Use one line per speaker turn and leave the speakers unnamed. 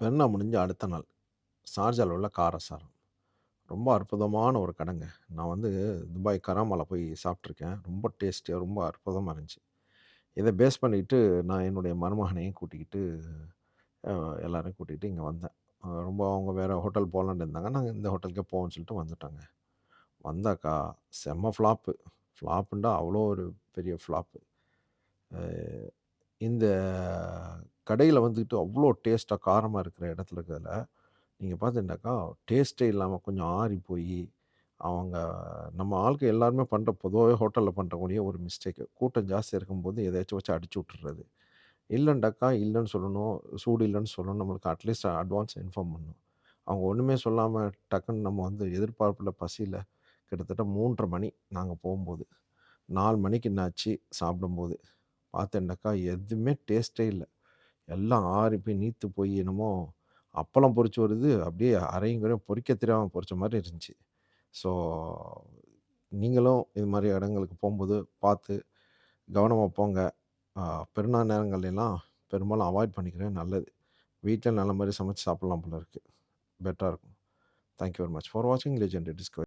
பெருனா முடிஞ்ச அடுத்த நாள், ஷார்ஜால உள்ள காரசாரம். ரொம்ப அற்புதமான ஒரு கடைங்க. நான் வந்து துபாய் கராமால போய் சாப்பிட்ருக்கேன் ரொம்ப டேஸ்டியா, ரொம்ப அற்புதமா இருந்துச்சு. இத பேஸ் பண்ணிட்டு நான் என்னுடைய மருமகனையும் கூட்டிக்கிட்டு, அ எல்லாரையும் கூட்டிட்டு இங்க வந்தேன். அ ரொம்ப அவங்க வேற ஹோட்டல் போலான்னு இருந்தாங்க. நாங்க இந்த ஹோட்டலுக்கே போவோம்ன்னு சொல்லிட்டு வந்துட்டோங்க. வந்தாக்கா செம்ம ஃப்ளாப்பு. ஃப்ளாப்புண்டா அவ்வளோ ஒரு பெரிய ஃப்ளாப்பு. அ இந்த கடையில் வந்துட்டு அவ்வளோ டேஸ்ட்டாக காரமாக இருக்கிற இடத்துல இருக்கிறதுல, நீங்கள் பார்த்துட்டாக்கா டேஸ்ட்டே இல்லாமல் கொஞ்சம் ஆறி போய் அவங்க நம்ம ஆளுக்கு எல்லாருமே பண்ணுற பொதுவாகவே ஹோட்டலில் பண்ணுறக்கூடிய ஒரு மிஸ்டேக்கு. கூட்டம் ஜாஸ்தி இருக்கும்போது எதையாச்சும் வச்சு அடிச்சு விட்டுறது இல்லைண்டாக்கா இல்லைன்னு சொல்லணும். சூடு இல்லைன்னு சொல்லணும். நம்மளுக்கு அட்லீஸ்ட் அட்வான்ஸ் இன்ஃபார்ம் பண்ணணும். அவங்க ஒன்றுமே சொல்லாமல் டக்குன்னு நம்ம வந்து எதிர்பார்ப்பில் பசியில் கிட்டத்தட்ட 3:30 மணி நாங்கள் போகும்போது நாலு மணிக்கு என்னாச்சு சாப்பிடும்போது. பார்த்தேன்னாக்கா, எதுவுமே டேஸ்ட்டே இல்லை எல்லாம் ஆறி போய் நீத்து போய் என்னமோ அப்பளம் பொரிச்சு வருது. அப்படியே அரையும் குறையும் பொரிக்க தெரியாம பொரிச்ச மாரி இருந்துச்சு. ஸோ நீங்களும் இது மாரி இடங்களுக்கு போம்போது பார்த்து கவனமா போங்க. அ பெருநாள் நேரங்கள்லலாம் பெரும்பாலும் அவாய்ட் பண்ணிக்கிறது நல்லது. வீட்ல நல்ல மாரி சமைச்சு சாப்பிடலாம் போல இருக்கு. பெட்டரா இருக்கும். Thank you very much for வாட்சிங் லெஜெண்ட் டிஸ்கவரி.